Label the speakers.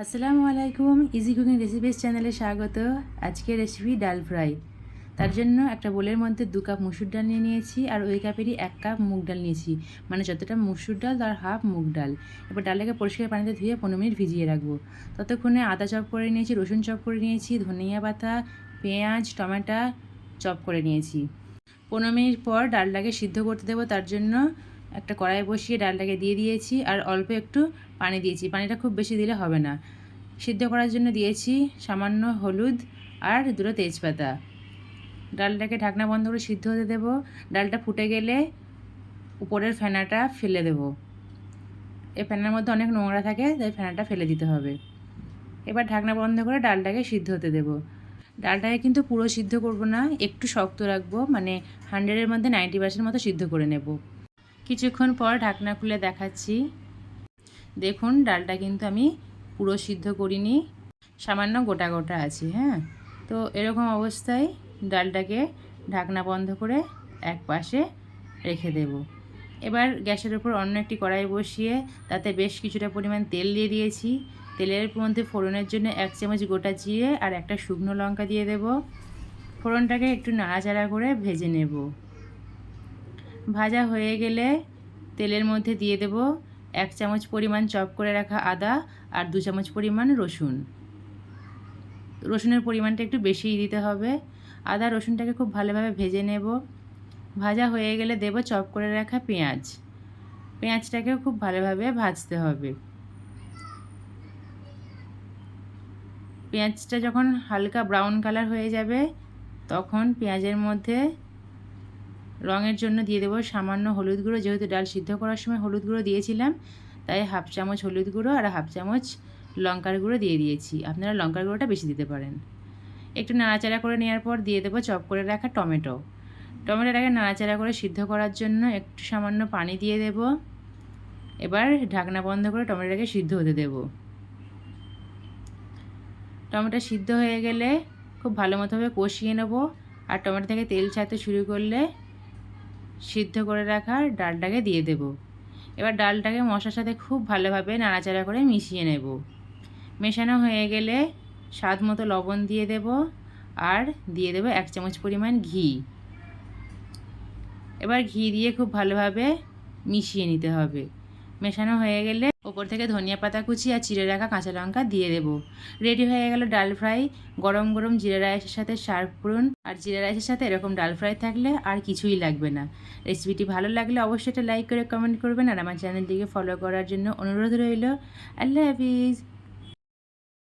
Speaker 1: আসসালামু আলাইকুম easy cooking recipes চ্যানেলে স্বাগত। আজকে রেসিপি ডাল ফ্রাই। তার জন্য একটা বোলের মধ্যে দু কাপ মুসুর ডাল নিয়ে নিয়েছি আর ওই কাপেরই এক কাপ মুগ ডাল নিয়েছি। মানে যতটা মুসুর ডাল, তার হাফ মুগ ডাল। এবার ডালটাকে পরিষ্কার পানিতে ধুয়ে পনেরো মিনিট ভিজিয়ে রাখব। ততক্ষণে আদা চপ করে নিয়েছি, রসুন চপ করে নিয়েছি, ধনিয়া পাতা, পেঁয়াজ, টমেটো চপ করে নিয়েছি। পনেরো মিনিট পর ডালটাকে সিদ্ধ করতে দেবো। তার জন্য একটা কড়াই বসিয়ে ডালটাকে দিয়ে দিয়েছি আর অল্প একটু পানি দিয়েছি। পানিটা খুব বেশি দিলে হবে না। সিদ্ধ করার জন্য দিয়েছি সামান্য হলুদ আর দুটো তেজপাতা। ডালটাকে ঢাকনা বন্ধ করে সিদ্ধ হতে দেবো। ডালটা ফুটে গেলে উপরের ফেনাটা ফেলে দেবো। এই ফেনার মধ্যে অনেক নোংরা থাকে, তাই ফেনাটা ফেলে দিতে হবে। এবার ঢাকনা বন্ধ করে ডালটাকে সিদ্ধ হতে দেবো। ডালটাকে কিন্তু পুরো সিদ্ধ করব না, একটু শক্ত রাখব মানে হান্ড্রেডের মধ্যে নাইনটি পার্সেন্ট মতো সিদ্ধ করে নেব। কিছুক্ষণ পর ঢাকনা খুলে দেখাচ্ছি। দেখুন, ডালটা কিন্তু আমি পুরো সিদ্ধ করিনি। সামান্য গোটা গোটা আছে হ্যাঁ? তো এরকম অবস্থায় ডালটাকে ঢাকনা বন্ধ করে এক পাশে রেখে দেব। এবার গ্যাসের উপর অন্য একটি কড়াই বসিয়ে তাতে বেশ কিছুটা পরিমাণ তেল দিয়ে দিয়েছি। তেলের মধ্যে ফোড়নের জন্য এক চামচ গোটা জিরে আর একটা শুকনো লঙ্কা দিয়ে দেব। ফোড়নটাকে একটু নাড়াচাড়া করে ভেজে নেব। ভাজা হয়ে গেলে তেলের মধ্যে দিয়ে দেব এক চামচ পরিমাণ চপ করে রাখা আদা আর দু চামচ পরিমাণ রসুন। রসুনের পরিমাণটা একটু বেশিই দিতে হবে। আদা, রসুনটাকে খুব ভালোভাবে ভেজে নেব। ভাজা হয়ে গেলে দেব চপ করে রাখা পেঁয়াজ। পেঁয়াজটাকেও খুব ভালোভাবে ভাজতে হবে। পেঁয়াজটা যখন হালকা ব্রাউন কালার হয়ে যাবে, তখন পেঁয়াজের মধ্যে রঙের জন্য দিয়ে দেবো সামান্য হলুদ গুঁড়ো। যেহেতু ডাল সিদ্ধ করার সময় হলুদ গুঁড়ো দিয়েছিলাম, তাই হাফ চামচ হলুদ গুঁড়ো আর হাফ চামচ লঙ্কার গুঁড়ো দিয়ে দিয়েছি। আপনারা লঙ্কার গুঁড়োটা বেশি দিতে পারেন। একটু নাড়াচাড়া করে নেওয়ার পর দিয়ে দেবো চপ করে রাখা টমেটো। টমেটোটাকে নাড়াচাড়া করে সিদ্ধ করার জন্য একটু সামান্য পানি দিয়ে দেব। এবার ঢাকনা বন্ধ করে টমেটোটাকে সিদ্ধ হতে দেব। টমেটো সিদ্ধ হয়ে গেলে খুব ভালো মতোভাবে কষিয়ে নেব। আর টমেটো থেকে তেল ছাড়তে শুরু করলে সিদ্ধ করে রাখা ডালটাকে দিয়ে দেব। এবার ডালটাকে মশার সাথে খুব ভালোভাবে নাড়াচাড়া করে মিশিয়ে নেব। মেশানো হয়ে গেলে স্বাদ মতো লবণ দিয়ে দেব আর দিয়ে দেব এক চামচ পরিমাণ ঘি। এবার ঘি দিয়ে খুব ভালোভাবে মিশিয়ে নিতে হবে। মেশানো হয়ে গেলে ওপর থেকে ধনিয়া পাতা কুচি আর চিড়ে রাখা কাঁচা লঙ্কা দিয়ে দেবো। রেডি হয়ে গেল ডাল ফ্রাই। গরম গরম জিরা রাইসের সাথে সার্ভ করুন আর জিরা রাইসের সাথে এরকম ডাল ফ্রাই থাকলে আর কিছুই লাগবে না। রেসিপিটি ভালো লাগলে অবশ্যই একটা লাইক করে কমেন্ট করবেন। আর আমার চ্যানেলটিকে ফলো করার জন্য অনুরোধ রইল। আল্লাহ হাফিজ